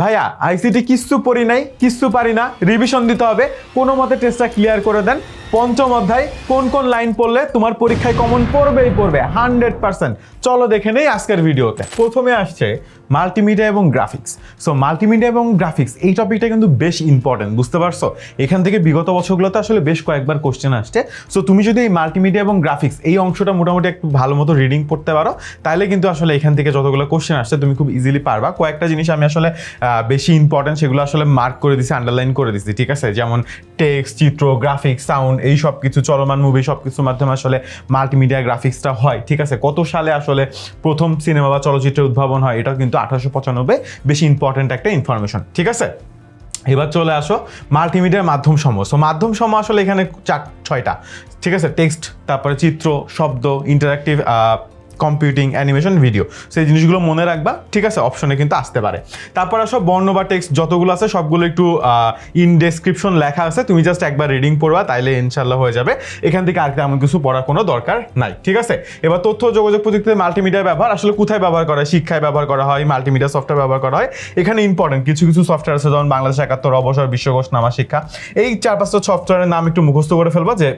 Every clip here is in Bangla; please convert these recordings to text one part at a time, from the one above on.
ভাইয়া আইসিটি কিচ্ছু পড়ি নাই, কিচ্ছু পারি না। রিভিশন দিতে হবে। কোনো মতে টেস্টটা ক্লিয়ার করে দেন। পঞ্চম অধ্যায়, কোন কোন লাইন পড়লে তোমার পরীক্ষায় কমন পড়বেই পড়বে হান্ড্রেড পার্সেন্ট চলো দেখে নেই আজকের ভিডিওতে প্রথমে আসছে মাল্টিমিডিয়া এবং গ্রাফিক্স সো মাল্টিমিডিয়া এবং গ্রাফিক্স এই টপিকটা কিন্তু বেশ ইম্পর্টেন্ট বুঝতে পারছ? এখান থেকে বিগত বছরগুলোতে আসলে বেশ কয়েকবার কোশ্চেন আসছে। সো তুমি যদি এই মাল্টিমিডিয়া এবং গ্রাফিক্স এই অংশটা মোটামুটি একটু ভালো মতো রিডিং পড়তে পারো, তাহলে কিন্তু আসলে এখান থেকে যতগুলো কোশ্চেন আসছে, তুমি খুব ইজিলি পারবা। কয়েকটা জিনিস আমি আসলে বেশি ইম্পর্টেন্ট সেগুলো আসলে মার্ক করে দিছি আন্ডারলাইন করে দিছি, ঠিক আছে? যেমন টেক্সট চিত্র গ্রাফিক্স সাউন্ড এই সব কিছু, চলমান মুভি সব কিছুর মাধ্যমে আসলে মাল্টিমিডিয়া গ্রাফিক্সটা হয়, ঠিক আছে? কত সালে আসলে প্রথম সিনেমা বা চলচ্চিত্রের উদ্ভাবন হয়, এটাও কিন্তু আঠারোশো পঁচানব্বই বেশি ইম্পর্টেন্ট একটা ইনফরমেশন ঠিক আছে? এবার চলে আসো মাল্টিমিডিয়ার মাধ্যম সমূহ। সো মাধ্যম সমূহ আসলে এখানে চার, ছয়টা, ঠিক আছে? টেক্সট তারপরে চিত্র, শব্দ ইন্টারাক্টিভ কম্পিউটিং অ্যানিমেশন ভিডিও সেই জিনিসগুলো মনে রাখবা, ঠিক আছে? অপশনে কিন্তু আসতে পারে। তারপর আসো বর্ণ বা টেক্সট যতগুলো আছে, সবগুলো একটু ইন ডেসক্রিপশন লেখা আছে। তুমি জাস্ট একবার রিডিং পড়বা, তাইলে ইনশাল্লাহ হয়ে যাবে। এখান থেকে আর তেমন কিছু পড়ার কোনো দরকার নাই, ঠিক আছে? এবার তথ্য যোগাযোগ প্রযুক্তিতে মাল্টিমিডিয়া ব্যবহার, আসলে কোথায় ব্যবহার করা হয়? শিক্ষায় ব্যবহার করা হয় মাল্টিমিডিয়া সফটওয়্যার ব্যবহার করা হয়। এখানে ইম্পর্টেন্ট কিছু কিছু সফটওয়্যার আছে, যেমন বাংলাদেশ একাত্তর, অবসর, বিশ্বকোষ, নামা শিক্ষা। এই চার, পাঁচটা সফটওয়্যারের নাম একটু মুখস্থ করে ফেলবা যে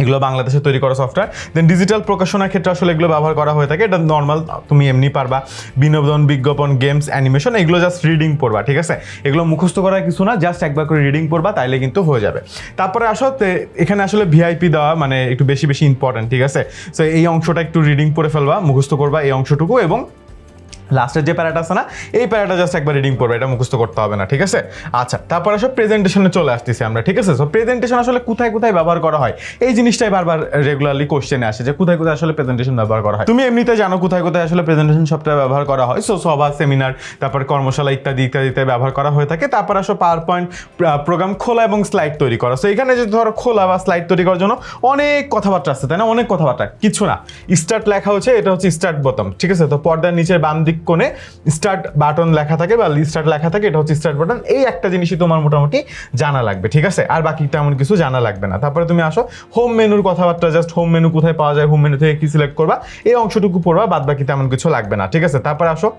এগুলো বাংলাদেশে তৈরি করা সফটওয়্যার দেন ডিজিটাল প্রকাশনার ক্ষেত্রে আসলে এগুলো ব্যবহার করা হয়ে থাকে। এটা নর্মাল তুমি এমনি পারবা। বিনোদন, বিজ্ঞাপন গেমস অ্যানিমেশন এগুলো জাস্ট রিডিং পড়বা, ঠিক আছে? এগুলো মুখস্থ করার কিছু না জাস্ট একবার করে রিডিং পড়বা, তাইলে কিন্তু হয়ে যাবে। তারপরে আসো এখানে আসলে ভিআইপি দেওয়া মানে একটু বেশি বেশি ইম্পর্টেন্ট ঠিক আছে? সো এই অংশটা একটু রিডিং পড়ে ফেলবা, মুখস্থ করবা এই অংশটুকু এবং লাস্টের যে প্যারাটা আছে না, এই প্যারাটা জাস্ট একবার রিডিং করবে এটা মুখস্থ করতে হবে না, ঠিক আছে? আচ্ছা তারপর আসলে প্রেজেন্টেশনে চলে আসতেছি আমরা, ঠিক আছে? সো প্রেজেন্টেশন আসলে কোথায় কোথায় ব্যবহার করা হয়? এই জিনিসটাই বারবার রেগুলারলি কোশ্চেনে আসে যে কোথায় কোথায় আসলে প্রেজেন্টেশন ব্যবহার করা হয়। তুমি এমনিতে জানো কোথায় কোথায় আসলে প্রেজেন্টেশন সফটওয়্যার ব্যবহার করা হয়? সো সভা সেমিনার তারপর কর্মশালা ইত্যাদি ইত্যাদিতে ব্যবহার করা হয়ে থাকে। তারপর আসো পাওয়ার পয়েন্ট প্রোগ্রাম খোলা এবং স্লাইড তৈরি করা। সো এখানে যে ধরো খোলা বা স্লাইড তৈরি করার জন্য অনেক কথাবার্তা আছে, তাই না? অনেক কথাবার্তা, কিছু না। স্টার্ট লেখা হচ্ছে, এটা হচ্ছে স্টার্ট বোতাম ঠিক আছে? তো পর্দার নিচের বাম দিক কোণে স্টার্ট বাটন লেখা থাকে বা স্টার্ট লেখা থাকে, এটা হচ্ছে স্টার্ট বাটন এই একটা জিনিসই তোমার মোটামুটি জানা লাগবে, ঠিক আছে? আর বাকি তেমন কিছু জানা লাগবে না। তারপরে তুমি আসো হোম মেনুর কথাবার্তা জাস্ট হোম মেনু কোথায় পাওয়া যায় হোম মেনু থেকে কি সিলেক্ট করবা, এই অংশটুকু পড়বা বাদ বাকি তেমন কিছু লাগবে না, ঠিক আছে? তারপরে আসো,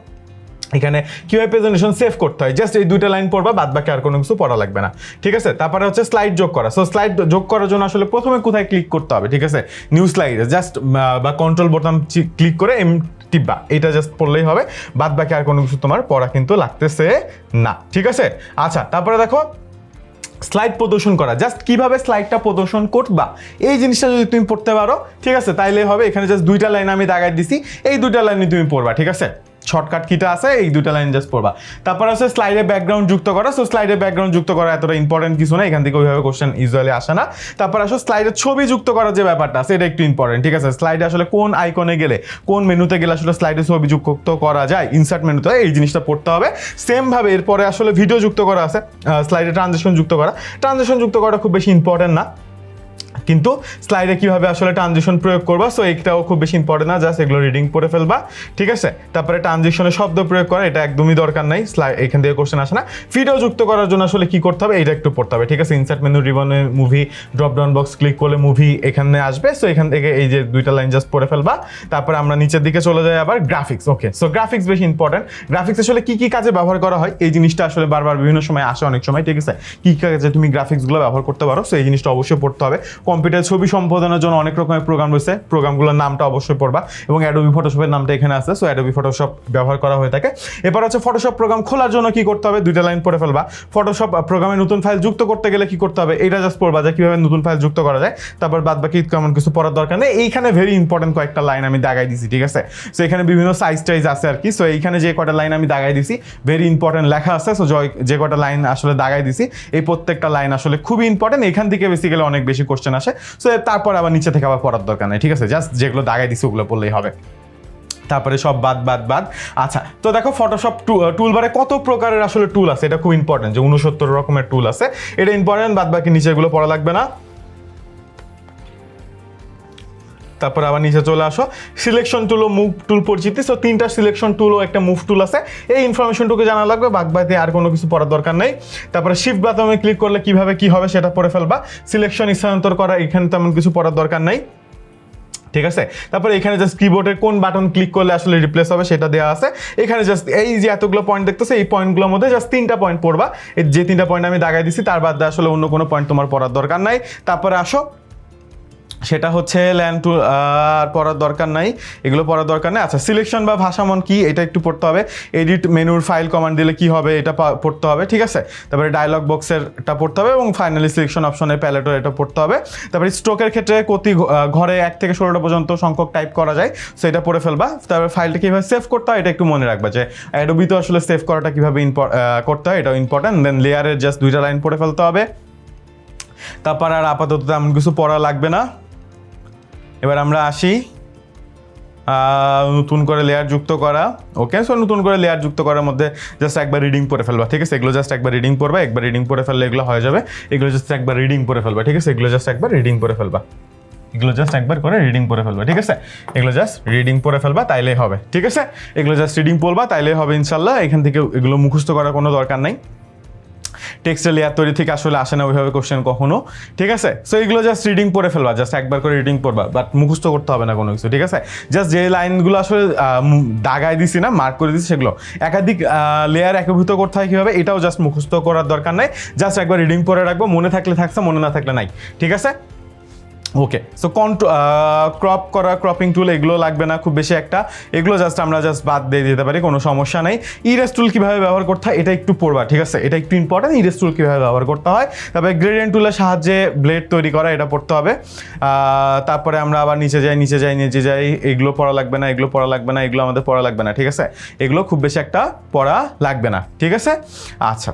এখানে কীভাবে প্রেজেন্টেশন সেভ করতে হয়। জাস্ট এই দুইটা লাইন পড়বা বাদ বাকি আর কোনো কিছু পড়া লাগবে না, ঠিক আছে? তারপরে হচ্ছে স্লাইড যোগ করা। সো স্লাইড যোগ করার জন্য আসলে প্রথমে কোথায় ক্লিক করতে হবে, ঠিক আছে? নিউ স্লাইডে জাস্ট বা কন্ট্রোল বোতাম ক্লিক করে টিপবা এটা জাস্ট পড়লেই হবে। বাদ বাকি আর কোনো কিছু তোমার পড়া কিন্তু লাগতেছে না, ঠিক আছে? আচ্ছা তারপরে দেখো স্লাইড প্রদর্শন করা। জাস্ট কীভাবে স্লাইডটা প্রদর্শন করবা? এই জিনিসটা যদি তুমি পড়তে পারো, ঠিক আছে, তাইলে হবে, এখানে জাস্ট দুইটা লাইন আমি দাগাই দিছি, এই দুইটা লাইনে তুমি পড়বা, ঠিক আছে? শর্টকাট কিটা আছে, এই দুটা লাইন জাস্ট পড়বা। তারপর আছে স্লাইডে ব্যাকগ্রাউন্ড যুক্ত করা। সো স্লাইডে ব্যাকগ্রাউন্ড যুক্ত করা এতটা ইম্পর্টেন্ট কিছু না এখান থেকে ওইভাবে কোশ্চেন ইউজুয়ালি আসে না। তারপর আসো স্লাইডে ছবি যুক্ত করার যে ব্যাপারটা আছে, এটা একটু ইম্পর্টেন্ট ঠিক আছে? স্লাইডে আসলে কোন আইকনে গেলে, কোন মেনুতে গেলে আসলে স্লাইডে ছবি যুক্ত করা যায় ইনসার্ট মেনুতে এই জিনিসটা পড়তে হবে। সেম ভাবে এরপরে আসলে ভিডিও যুক্ত করা আছে স্লাইডে ট্রানজেকশন যুক্ত করা। ট্রানজেকশন যুক্ত করা খুব বেশি ইম্পর্টেন্ট না। কিন্তু স্লাইডে কীভাবে আসলে ট্রানজিশন প্রয়োগ করবা সো এইটাও খুব বেশি ইম্পর্টেন্ট না জাস্ট এগুলো রিডিং পড়ে ফেলবা, ঠিক আছে? তারপরে ট্রানজিশনে শব্দ প্রয়োগ করা, এটা একদমই দরকার নাই স্লাই এখান থেকে কোশ্চেন আসে না। ভিডিও যুক্ত করার জন্য আসলে কি করতে হবে এটা একটু পড়তে হবে, ঠিক আছে? Insert menu রিবনে movie drop down box click করলে মুভি এখানে আসবে সো এখান থেকে এই যে দুইটা লাইন জাস্ট পড়ে ফেলবা। তারপরে আমরা নিচের দিকে চলে যাই আবার গ্রাফিক্স ওকে সো গ্রাফিক্স বেশি ইম্পর্টেন্ট গ্রাফিক্স আসলে কি কি কাজে ব্যবহার করা হয়, এই জিনিসটা আসলে বারবার বিভিন্ন সময় আসে অনেক সময়, ঠিক আছে? কি কাজে তুমি গ্রাফিক্সগুলো ব্যবহার করতে পারো সো এই জিনিসটা অবশ্যই পড়তে হবে। কম্পিউটার ছবি সম্পাদনের জন্য অনেক রকমের প্রোগ্রাম রয়েছে। প্রোগ্রামগুলোর নামটা অবশ্যই পড়বা এবং অ্যাডোবি ফটোশপের নামটা এখানে আছে। সো অ্যাডোবি ফটোশপ ব্যবহার করা হয়ে থাকে। এবার হচ্ছে ফটোশপ প্রোগ্রাম খোলার জন্য কি করতে হবে? দুইটা লাইন পড়ে ফেলবা। ফটোশপ প্রোগ্রামে নতুন ফাইল যুক্ত করতে গেলে কি করতে হবে? এটা জাস্ট পড়বা যে কীভাবে নতুন ফাইল যুক্ত করা যায়। তারপর বাদ বাকি তেমন কিছু পড়ার দরকার নেই। এইখানে ভেরি ইম্পর্টেন্ট কয়েকটা লাইন আমি দাগাই দিছি, ঠিক আছে? সো এখানে বিভিন্ন সাইজ টাইজ আছে আর কি। সো এইখানে যে কয়টা লাইন আমি দাগাই দিছি ভেরি ইম্পর্টেন্ট লেখা আছে। সো যে কয়টা লাইন আসলে দাগাই দিছি, এই প্রত্যেকটা লাইন আসলে খুবই ইম্পর্টেন্ট এখান থেকে বেসিক্যালি অনেক বেশি কোশ্চেন আসে। সো তারপর আবার নিচে থেকে আবার পড়ার দরকার নেই, ঠিক আছে? জাস্ট যেগুলো দাগাই দিছি ওগুলো পড়লেই হবে। তারপরে সব বাদ বাদ বাদ। আচ্ছা তো দেখো ফটোশপ টুলবারে কত প্রকারের আসলে টুল আছে? এটা খুব ইম্পর্টেন্ট যে উনসত্তর রকমের টুল আছে। এটা ইম্পর্টেন্ট বাদ বাকি নিচেগুলো পড়া লাগবে না। তারপর আবার নিচে চলে আসো। সিলেকশন টুল ও মুভ টুল পরিচিতি। সো তিনটা সিলেকশন টুল ও একটা মুভ টুল আছে। এই ইনফরমেশনটুকু জানা লাগবে বাদ বাকি আর কোনো কিছু পড়ার দরকার নেই। তারপরে শিফট বাটনে ক্লিক করলে কীভাবে কি হবে সেটা পড়ে ফেলবা। সিলেকশন স্থানান্তর করা, এখানে তেমন কিছু পড়ার দরকার নেই। ঠিক আছে? তারপরে এখানে জাস্ট কিবোর্ডের কোন বাটন ক্লিক করলে আসলে রিপ্লেস হবে সেটা দেওয়া আছে। এখানে জাস্ট এই যে এতগুলো পয়েন্ট দেখতেছে, এই পয়েন্টগুলোর মধ্যে জাস্ট তিনটা পয়েন্ট পড়বা। যে তিনটা পয়েন্ট আমি দাগাই দিছি, তার বাদ আসলে অন্য কোনো পয়েন্ট তোমার পড়ার দরকার নাই। তারপরে আসো। সেটা হচ্ছে ল্যান্ড টু আর পড়ার দরকার নাই। এগুলো পড়ার দরকার নেই। আচ্ছা সিলেকশন বা ভাষামন কি এটা একটু পড়তে হবে। এডিট মেনুর ফাইল কমান্ড দিলে কি হবে এটা পড়তে হবে ঠিক আছে? তারপরে ডায়লগ বক্সের এটা পড়তে হবে এবং ফাইনালি সিলেকশন অপশনের প্যালেটর এটা পড়তে হবে। তারপরে স্ট্রোকের ক্ষেত্রে আহ, ঘরে এক থেকে ষোলোটা পর্যন্ত সংখ্যক টাইপ করা যায় সেটা পড়ে ফেলবা। তারপরে ফাইলটা কীভাবে সেভ করতে হয় এটা একটু মনে রাখবা যে অ্যাডোবিতে আসলে সেভ করাটা কীভাবে করতে হয় এটাও ইম্পর্টেন্ট দেন লেয়ারের জাস্ট দুইটা লাইন পড়ে ফেলতে হবে। তারপর আর আপাতত তেমন কিছু পড়া লাগবে না। এবার আমরা আসি নতুন করে লেয়ার যুক্ত করা। ওকে সো নতুন করে লেয়ার যুক্ত করার মধ্যে জাস্ট একবার রিডিং পড়ে ফেলবা, ঠিক আছে? এগুলো জাস্ট একবার রিডিং পড়বা, একবার রিডিং পড়ে ফেললে এগুলো হয়ে যাবে। এগুলো জাস্ট একবার রিডিং পড়ে ফেলবা, ঠিক আছে? এগুলো জাস্ট একবার রিডিং পড়ে ফেলবা। এগুলো জাস্ট একবার করে রিডিং পড়ে ফেলবা, ঠিক আছে? এগুলো জাস্ট রিডিং পড়ে ফেলবা, তাইলেই হবে, ঠিক আছে? এগুলো জাস্ট রিডিং পড়বা, তাইলেই হবে ইনশাল্লাহ এখান থেকে এগুলো মুখস্থ করার কোনো দরকার নাই। টেক্সটাইল লেয়ার তৈরি থেকে আসলে আসে না ওইভাবে কোশ্চেন কখনো। ঠিক আছে? সো এগুলো জাস্ট রিডিং পড়ে ফেলবা জাস্ট একবার করে রিডিং পড়বা বাট মুখস্থ করতে হবে না কোনো কিছু, ঠিক আছে? জাস্ট যে লাইনগুলো আসলে দাগায় দিছি না মার্ক করে দিছি সেগুলো। একাধিক লেয়ার একীভূত করতে হয় কীভাবে, এটাও জাস্ট মুখস্থ করার দরকার নাই। জাস্ট একবার রিডিং পড়ে রাখব, মনে থাকলে থাকছে, মনে না থাকলে নাই, ঠিক আছে? ওকে সো কন্ট্রো ক্রপ করা ক্রপিং টুল এগুলো লাগবে না, খুব বেশি একটা। এগুলো জাস্ট আমরা জাস্ট বাদ দিয়ে দিতে পারি, কোনো সমস্যা নেই। ইরেস টুল কীভাবে ব্যবহার করতে হয়, এটা একটু পড়বা, ঠিক আছে? এটা একটু ইম্পর্টেন্ট ইরেস টুল কীভাবে ব্যবহার করতে হয়। তারপরে গ্রেডিয়েন্ট টুলের সাহায্যে ব্লেড তৈরি করা, এটা পড়তে হবে। তারপরে আমরা আবার নিচে যাই নিচে যাই নিচে যাই, এগুলো পড়া লাগবে না, এগুলো পড়া লাগবে না, এগুলো আমাদের পড়া লাগবে না, ঠিক আছে? এগুলো খুব বেশি একটা পড়া লাগবে না, ঠিক আছে? আচ্ছা।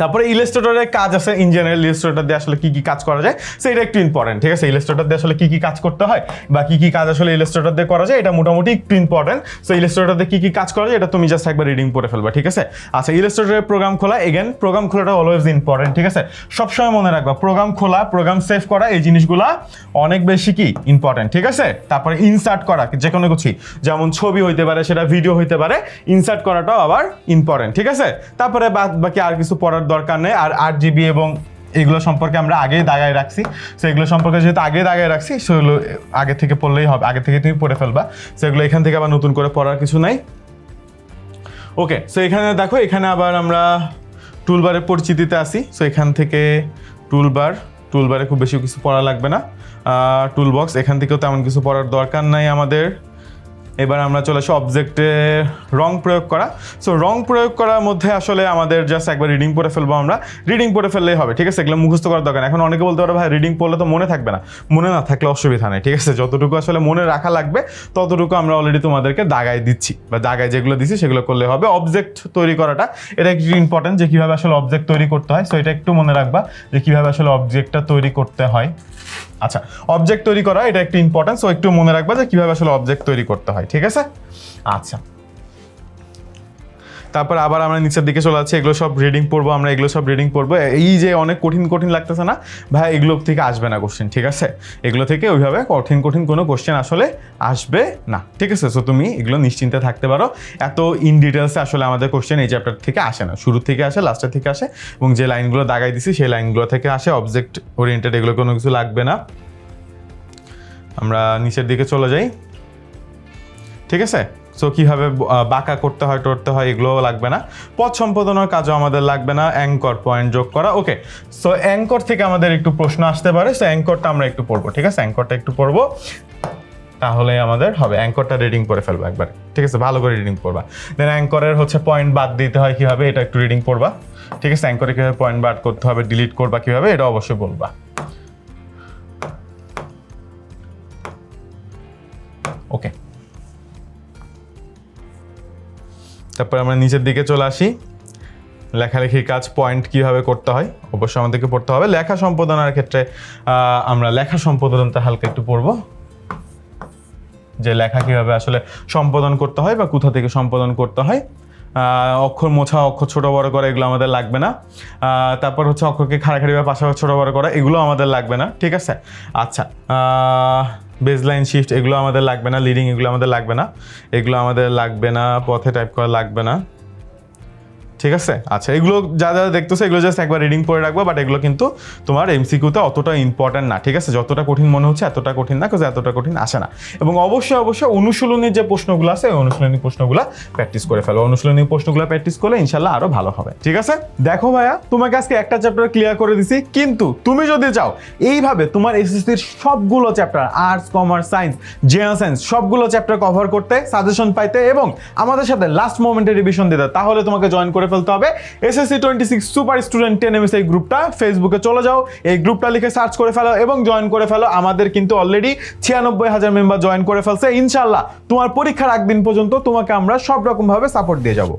তারপরে ইলাস্ট্রেটরের কাজ আছে ইন জেনারেল ইলাস্ট্রেটর দিয়ে আসলে কি কি কাজ করা যায় সেটা একটু ইম্পর্টেন্ট ঠিক আছে? ইলাস্ট্রেটর দিয়ে আসলে কি কি কাজ করতে হয় বা কি কি কাজ আসলে ইলাস্ট্রেটর দিয়ে করা যায়, এটা মোটামুটি একটু ইম্পর্টেন্ট সো ইলাস্ট্রেটর দিয়ে কি কি কাজ করা যায়, এটা তুমি জাস্ট একবার রিডিং পড়ে ফেলবা, ঠিক আছে? আচ্ছা ইলাস্ট্রেটরের প্রোগ্রাম খোলা এগেন প্রোগ্রাম খোলাটা অলওয়েজ ইম্পর্টেন্ট ঠিক আছে? সবসময় মনে রাখবা প্রোগ্রাম খোলা প্রোগ্রাম সেভ করা, এই জিনিসগুলা অনেক বেশি কি ইম্পর্টেন্ট ঠিক আছে? তারপরে ইনসার্ট করা যে কোনো কিছু, যেমন ছবি হইতে পারে, সেটা ভিডিও হইতে পারে ইনসার্ট করাটাও আবার ইম্পর্টেন্ট ঠিক আছে? তারপরে বাকি আর কিছু পড়ার দরকার নেই। আর আট জিবি এবং এগুলো সম্পর্কে আমরা আগেই দাগায় রাখছি। সো এগুলো সম্পর্কে যেহেতু আগেই দাগায় রাখছি, সেগুলো আগে থেকে পড়লেই হবে। আগে থেকে তুমি পড়ে ফেলবা। সেগুলো এখান থেকে আবার নতুন করে পড়ার কিছু নাই। ওকে সো এখানে দেখো, এখানে আবার আমরা টুলবারের পরিচিতিতে আসি সো এখান থেকে টুলবার টুলবারে খুব বেশি কিছু পড়া লাগবে না। টুল বক্স এখান থেকেও তেমন কিছু পড়ার দরকার নাই আমাদের। এবার আমরা চলে আসি অবজেক্টে রং প্রয়োগ করা। সো রং প্রয়োগ করার মধ্যে আসলে আমাদের জাস্ট একবার রিডিং পড়ে ফেলব আমরা। রিডিং পড়ে ফেললেই হবে, ঠিক আছে? এগুলো মুখস্থ করার দরকার এখন অনেকে বলতে পারে, ভাই রিডিং পড়লে তো মনে থাকবে না। মনে না থাকলে অসুবিধা নেই, ঠিক আছে? যতটুকু আসলে মনে রাখা লাগবে, ততটুকু আমরা অলরেডি তোমাদেরকে দাগায় দিচ্ছি। বা দাগায় যেগুলো দিচ্ছি সেগুলো করলে হবে। অবজেক্ট তৈরি করাটা, এটা একটু ইম্পর্টেন্ট যে কীভাবে আসলে অবজেক্ট তৈরি করতে হয়। সো এটা একটু মনে রাখবা যে কীভাবে আসলে অবজেক্টটা তৈরি করতে হয়। আচ্ছা অবজেক্ট তৈরি করা, এটা একটু ইম্পর্টেন্ট সো একটু মনে রাখবা যে কীভাবে আসলে অবজেক্ট তৈরি করতে হয়, ঠিক আছে? আচ্ছা। তারপর আবার আমরা নিচের দিকে চলে যাচ্ছি, এগুলো সব রিডিং পড়ব আমরা, এগুলো সব রিডিং পড়ব। এই যে অনেক কঠিন কঠিন লাগতেছে না? ভাই, এগুলো থেকে আসবে না কোশ্চেন ঠিক আছে? এগুলো থেকে ওইভাবে কঠিন কঠিন কোনো কোশ্চেন আসলে আসবে না, ঠিক আছে? সো তুমি এগুলো নিশ্চিন্তে থাকতে পারো। এত ইন ডিটেলসে আসলে আমাদের কোশ্চেন এই চ্যাপ্টার থেকে আসে না। শুরু থেকে আসে লাস্টের থেকে আসে, এবং যে লাইনগুলো দাগাই দিছি, সেই লাইনগুলো থেকে আসে। অবজেক্ট ওরিয়েন্টেড এগুলো কোনো কিছু লাগবে না। আমরা নিচের দিকে চলে যাই। ঠিক আছে? সো কীভাবে বাঁকা করতে হয়, টরতে হয়, এগুলোও লাগবে না। পথ সম্পাদনার কাজও আমাদের লাগবে না। অ্যাঙ্কর পয়েন্ট যোগ করা। ওকে সো অ্যাঙ্কর থেকে আমাদের একটু প্রশ্ন আসতে পারে। সো অ্যাঙ্করটা আমরা একটু পড়ব, ঠিক আছে? অ্যাঙ্করটা একটু পড়ব। তাহলে আমাদের হবে। অ্যাঙ্করটা রিডিং করে ফেলব একবার। ঠিক আছে? ভালো করে রিডিং করবা দেন অ্যাঙ্করের হচ্ছে পয়েন্ট বাদ দিতে হয় কীভাবে? এটা একটু রিডিং করবা ঠিক আছে? অ্যাঙ্করে কীভাবে পয়েন্ট বাদ করতে হবে ডিলিট করবা কীভাবে? এটা অবশ্যই বলবা। ওকে তারপর আমরা নিচের দিকে চলে আসি। লেখালেখির কাজ পয়েন্ট কীভাবে করতে হয়, অবশ্যই আমাদেরকে পড়তে হবে। লেখা সম্পাদনার ক্ষেত্রে আমরা লেখা সম্পাদনটা হালকা একটু পড়ব। যে লেখা কীভাবে আসলে সম্পাদন করতে হয় বা কোথা থেকে সম্পাদন করতে হয়। অক্ষর মোছা, অক্ষর ছোট, বড় করা, এগুলো আমাদের লাগবে না। তারপর হচ্ছে অক্ষরকে খাড়াখাড়ি বা পাশাপাশি ছোট, বড় করা, এগুলো আমাদের লাগবে না। ঠিক আছে? আচ্ছা বেজ লাইন শিফট এগুলো আমাদের লাগবে না লিডিং এগুলো আমাদের লাগবে না। এগুলো আমাদের লাগবে না, পথে টাইপ করা লাগবে না। ঠিক আছে? আচ্ছা এগুলো যা যা দেখতেছো, এগুলো জাস্ট একবার রিডিং করে রাখবা বাট এগুলো কিন্তু তোমার এমসিকিউতে অতটা ইম্পর্টেন্ট না, ঠিক আছে? যতটা কঠিন মনে হচ্ছে, এতটা কঠিন না কাজ এতটা কঠিন আসে না। এবং অবশ্যই অবশ্যই অনুশীলনের যে প্রশ্নগুলো আছে ওই অনুশীলনী প্রশ্নগুলো প্র্যাকটিস করে ফেলো। অনুশীলনী প্রশ্নগুলো প্র্যাকটিস করলে ইনশাল্লাহ আরও ভালো হবে, ঠিক আছে? দেখো ভাইয়া, তোমাকে আজকে একটা চ্যাপ্টার ক্লিয়ার করে দিছি, কিন্তু তুমি যদি চাও, এইভাবে তোমার এসএসসির সবগুলো chapter arts commerce science general science সবগুলো চ্যাপ্টার কভার করতে সাজেশন পাইতে এবং আমাদের সাথে লাস্ট মোমেন্টে রিভিশন দিতে, তাহলে তোমাকে জয়েন করে ফেলতে হবে। SSC twenty six super student ten MS এই গ্রুপটা ফেসবুকে চলে যাও। এই গ্রুপটা লিখে সার্চ করে ফেলো এবং জয়েন করে ফেলো। আমাদের কিন্তু অলরেডি ছিয়ানব্বই হাজার মেম্বার জয়েন করে ফেলছে। ইনশাল্লাহ তোমার পরীক্ষার একদিন পর্যন্ত তোমাকে আমরা সব রকমভাবে সাপোর্ট দিয়ে যাব।